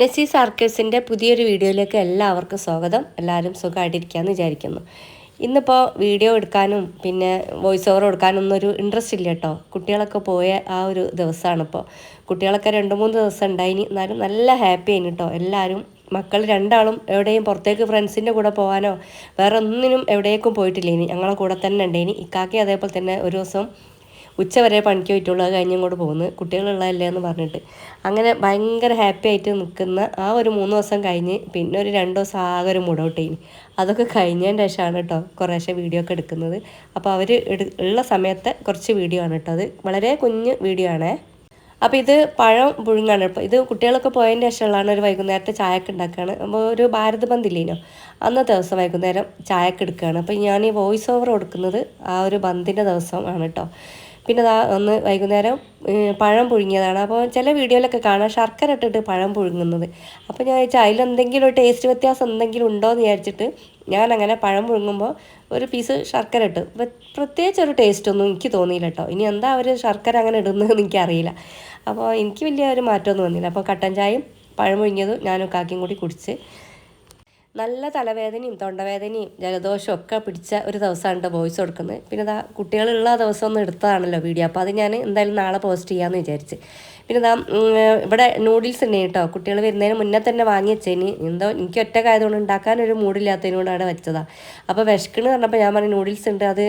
നെസി സാർക്കേഴ്സിന്റെ പുതിയൊരു വീഡിയോയിലേക്ക് എല്ലാവർക്കും സ്വാഗതം. എല്ലാവരും സുഖമായിട്ടിരിക്കാമെന്ന് വിചാരിക്കുന്നു. ഇന്നിപ്പോൾ വീഡിയോ എടുക്കാനും പിന്നെ വോയിസ് ഓവർ കൊടുക്കാനും ഒന്നും ഒരു ഇൻട്രസ്റ്റ് ഇല്ല കേട്ടോ കുട്ടികളൊക്കെ പോയ ആ ഒരു ദിവസമാണിപ്പോൾ കുട്ടികളൊക്കെ രണ്ട് മൂന്ന് ദിവസം ഉണ്ടായിനി. എന്നാലും നല്ല ഹാപ്പി ആയിന് കേട്ടോ എല്ലാവരും മക്കൾ രണ്ടാളും എവിടെയും പുറത്തേക്ക് ഫ്രണ്ട്സിന്റെ കൂടെ പോകാനോ വേറെ ഒന്നിനും എവിടേക്കും പോയിട്ടില്ല ഇനി ഞങ്ങളെ കൂടെ തന്നെ ഉണ്ടേനി ഇക്കാക്കി അതേപോലെ തന്നെ ഒരു ദിവസം ഉച്ച വരെ പണിക്ക് പറ്റുള്ളൂ അത് കഴിഞ്ഞ് ഇങ്ങോട്ട് പോകുന്നു. കുട്ടികളുള്ളതല്ലേ എന്ന് പറഞ്ഞിട്ട്. അങ്ങനെ ഭയങ്കര ഹാപ്പി ആയിട്ട് നിൽക്കുന്ന ആ ഒരു മൂന്ന് ദിവസം കഴിഞ്ഞ് പിന്നെ ഒരു രണ്ട് ദിവസം ആകെ ഒരു മുടൗട്ടേനി അതൊക്കെ കഴിഞ്ഞതിന്റെ ശേഷമാണ് കേട്ടോ കുറേശ്ശെ വീഡിയോ ഒക്കെ എടുക്കുന്നത്. അപ്പോൾ അവർ ഉള്ള സമയത്തെ കുറച്ച് വീഡിയോ ആണ് കേട്ടോ അത്. വളരെ കുഞ്ഞ് വീഡിയോ ആണേ. അപ്പോൾ ഇത് പഴം പുഴുങ്ങാണ്. ഇപ്പോൾ ഇത് കുട്ടികളൊക്കെ പോയതിന്റെ ശേഷമുള്ളതാണ് ഒരു വൈകുന്നേരത്തെ ചായക്ക് ഉണ്ടാക്കുകയാണ് അപ്പോൾ ഒരു ഭാരത് ബന്ദില്ലേനോ അന്നത്തെ ദിവസം വൈകുന്നേരം ചായക്ക് എടുക്കുകയാണ്. അപ്പോൾ ഞാൻ ഈ വോയിസ് ഓവർ കൊടുക്കുന്നത് ആ ഒരു ബന്ദിന്റെ ദിവസമാണ് കേട്ടോ. പിന്നെ ദാ ഒന്ന് വൈകുന്നേരം പഴം പുഴുങ്ങിയതാണ്. അപ്പോൾ ചില വീഡിയോയിലൊക്കെ കാണാം ശർക്കര ഇട്ടിട്ട് പഴം പുഴുങ്ങുന്നത്. അപ്പോൾ ഞാൻ വെച്ചാൽ അതിലെന്തെങ്കിലും ഒരു ടേസ്റ്റ് വ്യത്യാസം എന്തെങ്കിലും ഉണ്ടോ എന്ന് വിചാരിച്ചിട്ട് ഞാൻ അങ്ങനെ പഴം പുഴുങ്ങുമ്പോൾ ഒരു പീസ് ശർക്കര ഇട്ട്. പ്ര- പ്രത്യേകിച്ച് ഒരു ടേസ്റ്റ് ഒന്നും എനിക്ക് തോന്നിയില്ല കേട്ടോ. ഇനി എന്താ അവർ ശർക്കര അങ്ങനെ ഇടുന്നതെന്ന് എനിക്കറിയില്ല. അപ്പോൾ എനിക്ക് വലിയ ഒരു മാറ്റമൊന്നും വന്നില്ല. അപ്പോൾ കട്ടൻ ചായയും പഴം പുഴുങ്ങിയതും ഞാനും കാക്കിയും കൂടി കുടിച്ച് നല്ല തലവേദനയും തൊണ്ടവേദനയും ജലദോഷവും ഒക്കെ പിടിച്ച ഒരു ദിവസമാണ് വോയിസ് കൊടുക്കുന്നത്. പിന്നെ ഇതാ കുട്ടികളുള്ള ദിവസം ഒന്ന് എടുത്തതാണല്ലോ വീഡിയോ അപ്പോൾ അത് ഞാൻ എന്തായാലും നാളെ പോസ്റ്റ് ചെയ്യാമെന്ന് വിചാരിച്ച്. പിന്നെ ഇതാ ഇവിടെ നൂഡിൽസ് ഉണ്ട് കേട്ടോ. കുട്ടികൾ വരുന്നതിന് മുന്നേ തന്നെ വാങ്ങി വെച്ചേന് എന്തോ എനിക്ക് ഒറ്റക്കായതുകൊണ്ട് ഉണ്ടാക്കാനൊരു മൂഡില്ലാത്തതിനോട് അവിടെ വെച്ചതാണ് അപ്പോൾ വിശക്കണ് പറഞ്ഞപ്പോൾ ഞാൻ പറഞ്ഞു നൂഡിൽസ് ഉണ്ട് അത്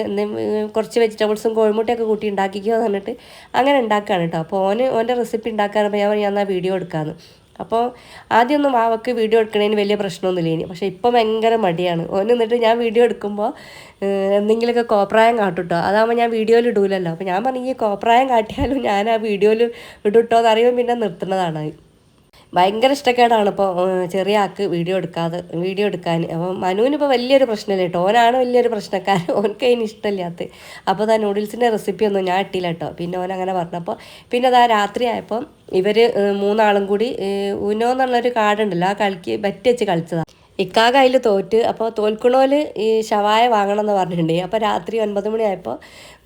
കുറച്ച് വെജിറ്റബിൾസും കോഴിമുട്ടയൊക്കെ കൂട്ടി ഉണ്ടാക്കിക്കുക എന്ന് പറഞ്ഞിട്ട് അങ്ങനെ ഉണ്ടാക്കുകയാണ് കേട്ടോ അപ്പോൾ ഓന് ഓന്റെ റെസിപ്പി ഉണ്ടാക്കാറപ്പോൾ ഞാൻ പറഞ്ഞു ഞാൻ വീഡിയോ എടുക്കാമെന്ന് അപ്പോൾ ആദ്യമൊന്നും വാവക്ക് വീഡിയോ എടുക്കണതിന് വലിയ പ്രശ്നമൊന്നുമില്ല ഇനി. പക്ഷേ ഇപ്പം ഭയങ്കര മടിയാണ്. ഓൻ എന്നിട്ട് ഞാൻ വീഡിയോ എടുക്കുമ്പോൾ എന്തെങ്കിലുമൊക്കെ കോപ്രായം കാട്ടുട്ടോ. അതാകുമ്പോൾ ഞാൻ വീഡിയോയിൽ ഇടൂലല്ലോ. അപ്പോൾ ഞാൻ പറഞ്ഞു ഈ കോപ്രായം കാട്ടിയാലും ഞാൻ ആ വീഡിയോയിൽ ഇടൂട്ടോ എന്ന് അറിയുമ്പോൾ പിന്നെ നിർത്തുന്നതാണ്. ഭയങ്കര ഇഷ്ടക്കേടാണ് ഇപ്പോൾ ചെറിയ ആൾക്ക് വീഡിയോ എടുക്കാതെ വീഡിയോ എടുക്കാൻ അപ്പം മനുവിന് ഇപ്പോൾ വലിയൊരു പ്രശ്നമില്ല കേട്ടോ? ഓനാണ് വലിയൊരു പ്രശ്നക്കാരൻ. ഓനക്ക് അതിന് ഇഷ്ടമില്ലാത്ത അപ്പോൾ ആ നൂഡിൽസിന്റെ റെസിപ്പി ഒന്നും ഞാൻ ഇട്ടില്ല കേട്ടോ. പിന്നെ ഓൻ അങ്ങനെ പറഞ്ഞപ്പോൾ പിന്നെ അതാ രാത്രി ആയപ്പോൾ ഇവർ മൂന്നാളും കൂടി ഉനോ എന്നുള്ളൊരു കാർഡുണ്ടല്ലോ ആ കളിക്ക് ബറ്റി വെച്ച് കളിച്ചതാണ് ഇക്കാക അതിൽ തോറ്റ്. അപ്പോൾ തോൽക്കണോൽ ഈ ശവായ വാങ്ങണം എന്ന് പറഞ്ഞിട്ടുണ്ടെങ്കിൽ അപ്പോൾ രാത്രി ഒൻപത് മണിയായപ്പോൾ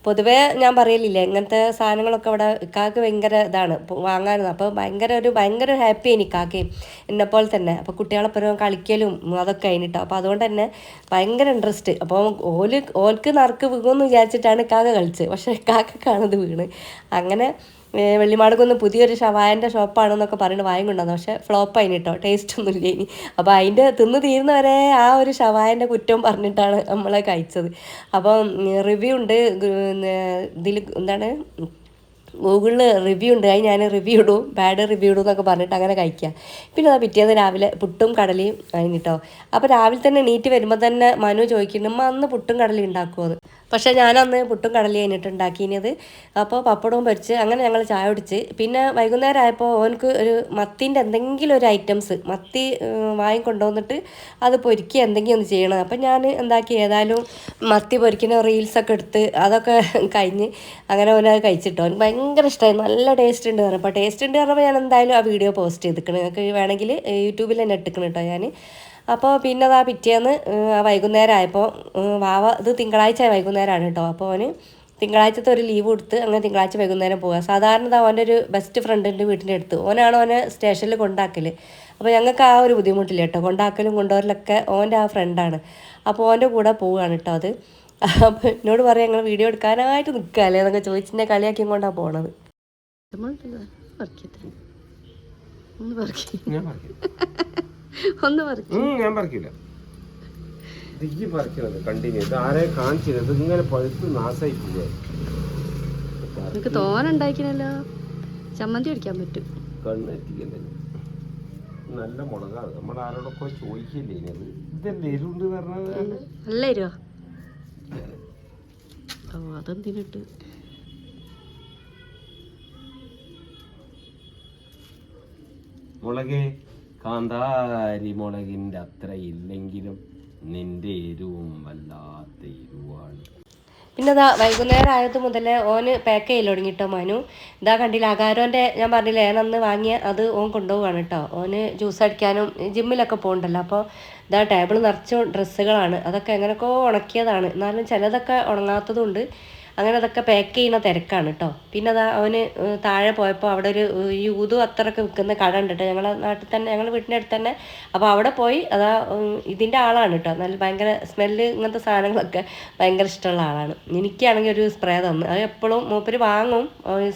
പൊതുവേ ഞാൻ പറയലില്ലേ ഇങ്ങനത്തെ സാധനങ്ങളൊക്കെ ഇവിടെ ഇക്കാക്ക് ഭയങ്കര ഇതാണ്. ഇപ്പോൾ വാങ്ങാനും അപ്പോൾ ഭയങ്കര ഒരു ഭയങ്കര ഹാപ്പി ആയി ഇക്കാക്കയും എന്നെപ്പോലെ തന്നെ. അപ്പോൾ കുട്ടികളെപ്പുറം കളിക്കലും അതൊക്കെ കഴിഞ്ഞിട്ടോ. അപ്പോൾ അതുകൊണ്ട് തന്നെ ഭയങ്കര ഇൻട്രസ്റ്റ് അപ്പോൾ ഓൽ ഓൽക്ക് നറുക്ക് വീകുമെന്ന് വിചാരിച്ചിട്ടാണ് കാക്ക കളിച്ചത്. പക്ഷേ കാക്കക്കാണത് വീണ്. അങ്ങനെ വെള്ളിമാടുക്കൊന്ന് പുതിയൊരു ഷവായന്റെ ഷോപ്പാണെന്നൊക്കെ പറഞ്ഞിട്ട് വാങ്ങിക്കൊണ്ടാന്ന് പക്ഷേ ഫ്ലോപ്പ് അതിന് കേട്ടോ. ടേസ്റ്റ് ഒന്നും ഇല്ല ഇനി. അപ്പോൾ അതിന്റെ തിന്ന് തീരുന്നവരെ ആ ഒരു ഷവായന്റെ കുറ്റം പറഞ്ഞിട്ടാണ് നമ്മളെ കഴിച്ചത്. അപ്പം റിവ്യൂ ഉണ്ട് ഇതിൽ എന്താണ്? ഗൂഗിളിൽ റിവ്യൂ ഉണ്ട്. അത് ഞാൻ റിവ്യൂ ഇടും. ബാഡ് റിവ്യൂ ഇടും എന്നൊക്കെ പറഞ്ഞിട്ട് അങ്ങനെ കഴിക്കുക പിന്നെ അത് പിറ്റേന്ന് രാവിലെ പുട്ടും കടലയും കഴിഞ്ഞിട്ടോ അപ്പോൾ രാവിലെ തന്നെ നീറ്റ് വരുമ്പോൾ തന്നെ മനു ചോദിക്കുന്നു അമ്മ അന്ന് പുട്ടും കടലയും ഉണ്ടാക്കുമോ പക്ഷേ ഞാനന്ന് പുട്ടും കടലയും കഴിഞ്ഞിട്ട് ഉണ്ടാക്കിയത്. അപ്പോൾ പപ്പടവും പൊരിച്ച് അങ്ങനെ ഞങ്ങൾ ചായ കുടിച്ച്. പിന്നെ വൈകുന്നേരം ആയപ്പോൾ ഓനക്ക് ഒരു മത്തിന്റെ എന്തെങ്കിലും ഒരു ഐറ്റംസ് മത്തി വാങ്ങി കൊണ്ടുവന്നിട്ട് അത് പൊരിക്കുക എന്തെങ്കിലും ഒന്ന് ചെയ്യണം. അപ്പം ഞാൻ എന്താക്കി ഏതായാലും മത്തി പൊരിക്കുന്ന റീൽസൊക്കെ എടുത്ത് അതൊക്കെ കഴിഞ്ഞ് അങ്ങനെ ഓനത് കഴിച്ചിട്ടോ അവന് ഭയങ്കര ഇഷ്ടമായി നല്ല ടേസ്റ്റ് ഉണ്ട് പറഞ്ഞപ്പോൾ ടേസ്റ്റ് ഉണ്ട് പറഞ്ഞപ്പോൾ ഞാൻ എന്തായാലും ആ വീഡിയോ പോസ്റ്റ് ചെയ്തിക്കണം നിങ്ങൾക്ക് വേണമെങ്കിൽ യൂട്യൂബിൽ തന്നെ ഇട്ടിക്കണം കേട്ടോ ഞാൻ അപ്പോൾ പിന്നെ അതാ പിറ്റേന്ന് വൈകുന്നേരം ആയപ്പോൾ വാവ ഇത് തിങ്കളാഴ്ച വൈകുന്നേരമാണ് കേട്ടോ. അപ്പോൾ അവന് തിങ്കളാഴ്ചത്തെ ഒരു ലീവ് കൊടുത്ത് അങ്ങനെ തിങ്കളാഴ്ച വൈകുന്നേരം പോവുക സാധാരണ അവന്റെ ഒരു ബെസ്റ്റ് ഫ്രണ്ടിന്റെ വീട്ടിന്റെ അടുത്ത്. ഓനാണ് ഓനെ സ്റ്റേഷനിൽ കൊണ്ടാക്കൽ അപ്പോൾ ഞങ്ങൾക്ക് ആ ഒരു ബുദ്ധിമുട്ടില്ല കേട്ടോ. കൊണ്ടാക്കലും കൊണ്ടുവരലൊക്കെ ഓന്റെ ആ ഫ്രണ്ടാണ് അപ്പോൾ ഓന്റെ കൂടെ പോവുകയാണ് കേട്ടോ അത്. അപ്പോൾ എന്നോട് പറയാം ഞങ്ങൾ വീഡിയോ എടുക്കാനായിട്ട് നിൽക്കാല്ലേ? എന്നൊക്കെ ചോദിച്ചിന്റെ കളിയാക്കി കൊണ്ടാണ് പോണത്. ഒന്ന് ഞാൻ പറിക്കും ഒന്ന് ഉം, ഞാൻ പറിക്കില്ല. ഇത് ഈ പറിക്കണത് കണ്ടിന്യൂ ഇത് ആരെ കാണിച്ചില്ല? ഇത് ഇങ്ങനെ പഴുത്ത് നാശമായി ചമ്മന്തി അടിക്കാൻ പറ്റും. കണ്ണെത്തിക്കണ്ടേ നല്ല മുളകാണ്. നമ്മൾ ആരോടൊക്കെ ചോദിക്കില്ലേ ഇനി അത്? ഇതല്ലേ എരുണ്ട് പറഞ്ഞത്? നല്ല ഓ അതെന്തിനിട്ട്? മുളക് കാന്താരി മുളകിന്റെ അത്ര ഇല്ലെങ്കിലും നിന്റെ എരിവും വല്ലാത്ത എരിവാണ്. പിന്നെ ഇതാ വൈകുന്നേരം ആയത് മുതലേ ഓന് പാക്ക് ചെയ്യൽ തുടങ്ങിട്ടോ മനു. ഇതാ കണ്ടില്ല അകാരോന്റെ ഞാൻ പറഞ്ഞില്ലേ ഞാൻ അന്ന് വാങ്ങിയ അത് ഓൻ കൊണ്ടുപോവാണ് കേട്ടോ ഓന് ജ്യൂസ് അടിക്കാനും ജിമ്മിലൊക്കെ പോകണ്ടല്ലോ അപ്പോൾ ഇതാ ടേബിൾ നിറച്ചും ഡ്രസ്സുകളാണ് അതൊക്കെ എങ്ങനെയൊക്കെ ഉണക്കിയതാണ്. എന്നാലും ചിലതൊക്കെ ഉണങ്ങാത്തതുണ്ട്. അങ്ങനെ അതൊക്കെ പാക്ക് ചെയ്യുന്ന തിരക്കാണ് കേട്ടോ പിന്നെ അതാ അവന് താഴെ പോയപ്പോൾ അവിടെ ഒരു യൂതു അത്രയൊക്കെ വിൽക്കുന്ന കട ഉണ്ട് കേട്ടോ ഞങ്ങളെ നാട്ടിൽ തന്നെ ഞങ്ങളുടെ വീട്ടിന്റെ അടുത്ത് തന്നെ. അപ്പോൾ അവിടെ പോയി അതാ ഇതിന്റെ ആളാണ് കേട്ടോ നല്ല ഭയങ്കര സ്മെല്ല് ഇങ്ങനത്തെ സാധനങ്ങളൊക്കെ ഭയങ്കര ഇഷ്ടമുള്ള ആളാണ്. എനിക്കാണെങ്കിൽ ഒരു സ്പ്രേ തന്നു. അത് എപ്പോഴും മൂപ്പര് വാങ്ങും.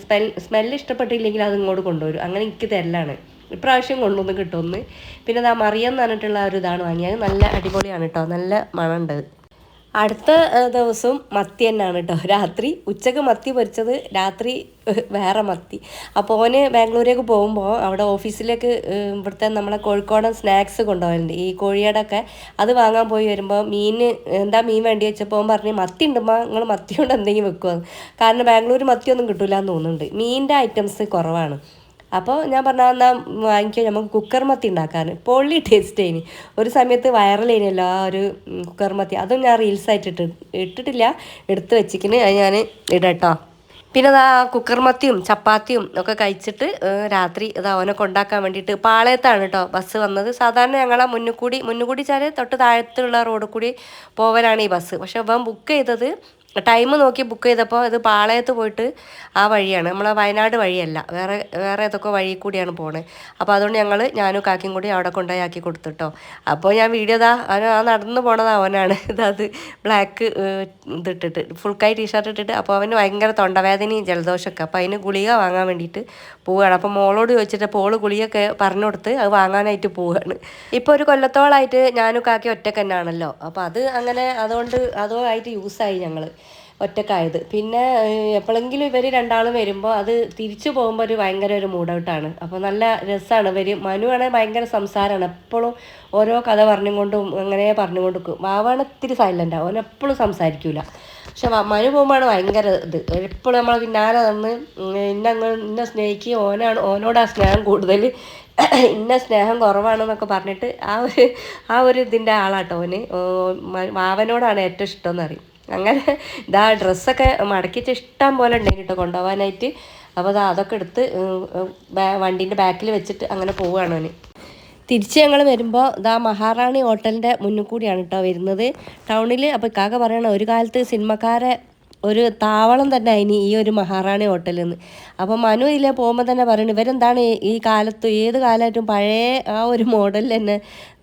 സ്മെൽ സ്മെല്ല് ഇഷ്ടപ്പെട്ടില്ലെങ്കിൽ അത് ഇങ്ങോട്ട് കൊണ്ടുവരും. അങ്ങനെ എനിക്ക് തരലാണ്. ഇപ്രാവശ്യം കൊണ്ടുവന്ന് കിട്ടുമെന്ന് പിന്നെ അതാ മറിയം എന്ന് പറഞ്ഞിട്ടുള്ള ഒരു ഇതാണ് വാങ്ങിയത്. നല്ല അടിപൊളിയാണ് കേട്ടോ നല്ല മണമുണ്ട് അടുത്ത ദിവസവും മത്തി തന്നെയാണ് കേട്ടോ രാത്രി ഉച്ചയ്ക്ക് മത്തി പൊരിച്ചത് രാത്രി വേറെ മത്തി. അപ്പോൾ ഓന് ബാംഗ്ലൂരേക്ക് പോകുമ്പോൾ അവിടെ ഓഫീസിലേക്ക് ഇവിടുത്തെ നമ്മളെ കോഴിക്കോടൻ സ്നാക്സ് കൊണ്ടുപോകലുണ്ട്. ഈ കോഴിയടൊക്കെ അത് വാങ്ങാൻ പോയി വരുമ്പോൾ മീൻ എന്താ മീൻ വേണ്ടി വെച്ചപ്പോൾ ഓൻ പറഞ്ഞു മത്തി ഉണ്ടുമ്പോൾ നിങ്ങൾ മത്തി കൊണ്ട് എന്തെങ്കിലും വെക്കുമോ കാരണം ബാംഗ്ലൂർ മത്തിയൊന്നും കിട്ടൂല എന്ന് തോന്നുന്നുണ്ട്. മീനിന്റെ ഐറ്റംസ് കുറവാണ്. അപ്പോൾ ഞാൻ പറഞ്ഞാൽ എന്നാൽ വാങ്ങിക്കുക നമുക്ക് കുക്കർ മത്തി ഉണ്ടാക്കാൻ പൊള്ളി ടേസ്റ്റ് ആയിന്. ഒരു സമയത്ത് വൈറലേനല്ലോ ആ ഒരു കുക്കർ മത്തി. അതും ഞാൻ റീൽസായിട്ട് ഇട്ട് ഇട്ടിട്ടില്ല. എടുത്ത് വെച്ചിക്കിന്. അത് ഞാൻ ഇടട്ടോ. പിന്നെ അതാ കുക്കർ മത്തിയും ചപ്പാത്തിയും ഒക്കെ കഴിച്ചിട്ട് രാത്രി ഇത് അവനെ കൊണ്ടാക്കാൻ വേണ്ടിയിട്ട് പാളയത്താണ് കേട്ടോ ബസ് വന്നത്. സാധാരണ ഞങ്ങളെ മുന്നുകൂടി മുന്നുകൂടി വെച്ചാൽ തൊട്ട് താഴത്തുള്ള റോഡിൽ കൂടി പോവലാണ് ഈ ബസ് പക്ഷെ അവൻ ബുക്ക് ചെയ്തത് ടൈം നോക്കി ബുക്ക് ചെയ്തപ്പോൾ ഇത് പാളയത്ത് പോയിട്ട് ആ വഴിയാണ്. നമ്മളെ വയനാട് വഴിയല്ല. വേറെ വേറെ ഏതൊക്കെ വഴി കൂടിയാണ് പോണത് അപ്പോൾ അതുകൊണ്ട് ഞങ്ങൾ ഞാനും കാക്കിയും കൂടി അവിടെ കൊണ്ടുപോയി ആക്കി കൊടുത്തിട്ടോ. അപ്പോൾ ഞാൻ വീഡിയോ ഇതാ അവൻ ആ നടന്ന് പോണത് അവനാണ്. ഇതത് ബ്ലാക്ക് ഇതിട്ടിട്ട്. ഫുൾ കൈ ടീഷർട്ട് ഇട്ടിട്ട്. അപ്പോൾ അവന് ഭയങ്കര തൊണ്ടവേദനയും ജലദോഷമൊക്കെ അപ്പോൾ അതിന് ഗുളിക വാങ്ങാൻ വേണ്ടിയിട്ട് പോവുകയാണ് അപ്പോൾ മോളോട് ചോദിച്ചിട്ട് അപ്പോൾ ഓൾ ഗുളികയൊക്കെ പറഞ്ഞു കൊടുത്ത് അത് വാങ്ങാനായിട്ട് പോവുകയാണ് ഇപ്പോൾ ഒരു കൊല്ലത്തോളായിട്ട് ഞാനും കാക്കി ഒറ്റക്കന്നാണല്ലോ അപ്പോൾ അത് അങ്ങനെ അതുകൊണ്ട് അതോ അതുമായിട്ട് യൂസായി ഞങ്ങൾ ഒറ്റക്കായത്. പിന്നെ എപ്പോഴെങ്കിലും ഇവർ രണ്ടാളും വരുമ്പോൾ അത് തിരിച്ചു പോകുമ്പോൾ ഒരു ഭയങ്കര ഒരു മൂഡൗട്ടാണ് അപ്പോൾ നല്ല രസമാണ് ഇവർ മനു ആണെങ്കിൽ ഭയങ്കര സംസാരമാണ് എപ്പോഴും ഓരോ കഥ പറഞ്ഞുകൊണ്ടും അങ്ങനെ പറഞ്ഞുകൊണ്ട് നിൽക്കും വാവാണ് ഇത്തിരി സൈലന്റ് അവൻ എപ്പോഴും സംസാരിക്കൂല. പക്ഷെ മനു പോകുമ്പോഴാണ് ഭയങ്കര ഇത്. എപ്പോഴും നമ്മളെ പിന്നാലെ നിന്ന് ഇന്ന അങ്ങ് ഇന്ന സ്നേഹിക്കുക ഓനാണ് ഓനോടാ സ്നേഹം കൂടുതൽ ഇന്ന സ്നേഹം കുറവാണെന്നൊക്കെ പറഞ്ഞിട്ട് ആ ഒരു ആ ഒരു ഇതിന്റെ ആളാട്ടോ ഓന്. വാവനോടാണ് ഏറ്റവും ഇഷ്ടം എന്ന് പറയും. അങ്ങനെ ഇതാ ഡ്രസ്സൊക്കെ മടക്കിച്ച് ഇഷ്ടം പോലെ ഉണ്ടെങ്കിൽ കേട്ടോ കൊണ്ടുപോകാനായിട്ട് അപ്പോൾ അതാ അതൊക്കെ എടുത്ത് വണ്ടീന്റെ ബാക്കിൽ വെച്ചിട്ട് അങ്ങനെ പോവുകയാണ് അവന്. തിരിച്ച് ഞങ്ങൾ വരുമ്പോൾ ഇതാ മഹാറാണി ഹോട്ടലിന്റെ മുന്നിൽ കൂടിയാണ് കേട്ടോ വരുന്നത്. ടൗണിൽ അപ്പോൾ ഇക്കാകെ പറയണ ഒരു കാലത്ത് സിനിമക്കാരെ ഒരു താവളം തന്നെ അതിന് ഈ ഒരു മഹാറാണി ഹോട്ടലിൽ നിന്ന് അപ്പോൾ മനു ഇല്ല പോകുമ്പോൾ തന്നെ പറയുന്നത് ഇവരെന്താണ് ഈ കാലത്ത് ഏത് കാലമായിട്ടും പഴയ ആ ഒരു മോഡലിൽ തന്നെ.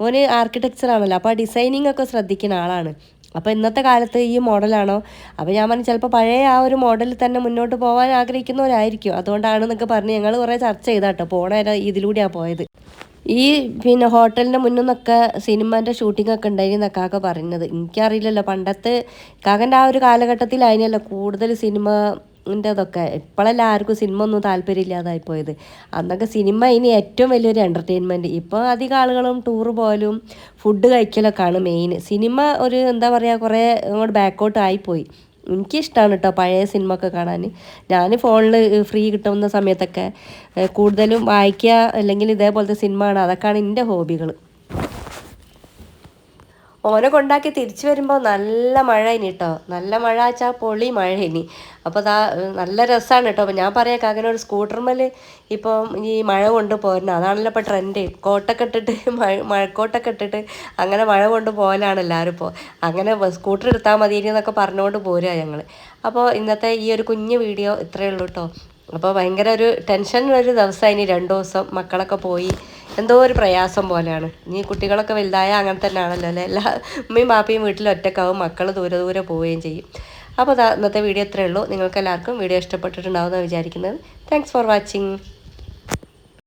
ഓന് ആർക്കിടെക്ചറാണല്ലോ അപ്പോൾ ആ ഡിസൈനിങ് ഒക്കെ ശ്രദ്ധിക്കുന്ന ആളാണ്. അപ്പോൾ ഇന്നത്തെ കാലത്ത് ഈ മോഡലാണോ? അപ്പോൾ ഞാൻ പറഞ്ഞു ചിലപ്പോൾ പഴയ ആ ഒരു മോഡലിൽ തന്നെ മുന്നോട്ട് പോകാൻ ആഗ്രഹിക്കുന്നവരായിരിക്കും. അതുകൊണ്ടാണ് എന്നൊക്കെ പറഞ്ഞ് ഞങ്ങൾ കുറേ ചർച്ച ചെയ്താട്ടോ. പോണ ഇതിലൂടെയാണ് പോയത്. ഈ പിന്നെ ഹോട്ടലിന്റെ മുന്നിൽ നിന്നൊക്കെ സിനിമേന്റെ ഷൂട്ടിംഗ് ഒക്കെ ഉണ്ടായിരുന്നു കാക്ക പറയുന്നത്. എനിക്കറിയില്ലല്ലോ. പണ്ടത്തെ കാക്കന്റെ ആ ഒരു കാലഘട്ടത്തിൽ കാലഘട്ടത്തിലായിരുന്നല്ലോ കൂടുതൽ സിനിമ അതൊക്കെ ഇപ്പോഴല്ല ആർക്കും സിനിമ ഒന്നും താല്പര്യമില്ലാതായി പോയത് അന്നൊക്കെ സിനിമ ഇനി ഏറ്റവും വലിയൊരു എന്റർടൈൻമെന്റ് ഇപ്പോൾ അധികം ആളുകളും ടൂർ പോലും ഫുഡ് കഴിക്കലൊക്കെ ആണ് മെയിൻ സിനിമ ഒരു എന്താ പറയുക കുറേ അങ്ങോട്ട് ബാക്കോട്ട് ആയിപ്പോയി. എനിക്കിഷ്ടമാണ് കേട്ടോ പഴയ സിനിമ ഒക്കെ കാണാൻ ഞാൻ ഫോണിൽ ഫ്രീ കിട്ടുന്ന സമയത്തൊക്കെ കൂടുതലും വായിക്കുക അല്ലെങ്കിൽ ഇതേപോലത്തെ സിനിമ കാണുക അതൊക്കെയാണ് എന്റെ ഹോബികൾ ഓനെ കൊണ്ടാക്കി തിരിച്ചു വരുമ്പോൾ നല്ല മഴ ഇനി കേട്ടോ നല്ല മഴ വെച്ചാൽ പൊളി മഴ ഇനി. അപ്പോൾ അതാ നല്ല രസമാണ് കേട്ടോ ഞാൻ പറയാം ഒരു സ്കൂട്ടർമേൽ ഇപ്പം ഈ മഴ കൊണ്ട് പോരണം അതാണല്ലോ ഇപ്പോൾ ട്രെൻഡ് കോട്ടൊക്കെ ഇട്ടിട്ട് മഴ മഴക്കോട്ടൊക്കെ ഇട്ടിട്ട് അങ്ങനെ മഴ കൊണ്ട് പോകലാണ് എല്ലാവരും ഇപ്പോൾ അങ്ങനെ സ്കൂട്ടർ എടുത്താൽ മതി എന്നൊക്കെ പറഞ്ഞുകൊണ്ട് പോരുക ഞങ്ങൾ അപ്പോൾ ഇന്നത്തെ ഈ ഒരു കുഞ്ഞു വീഡിയോ ഇത്രയേ ഉള്ളൂ കേട്ടോ അപ്പോൾ ഭയങ്കര ഒരു ടെൻഷൻ ഒരു ദിവസമായി ഇനി രണ്ട് ദിവസം മക്കളൊക്കെ പോയി. എന്തോ ഒരു പ്രയാസം പോലെയാണ്. ഇനി കുട്ടികളൊക്കെ വലുതായ അങ്ങനെ തന്നെ ആണല്ലോ അല്ലേ? എല്ലാ ഉമ്മയും ബാപ്പയും വീട്ടിൽ ഒറ്റക്കാവും മക്കൾ ദൂരെ ദൂരെ പോവുകയും ചെയ്യും. അപ്പോൾ അതാ ഇന്നത്തെ വീഡിയോ ഇത്രയേ ഉള്ളൂ. നിങ്ങൾക്ക് എല്ലാവർക്കും വീഡിയോ ഇഷ്ടപ്പെട്ടിട്ടുണ്ടാവുമെന്ന് വിചാരിക്കുന്നത്. Thanks for watching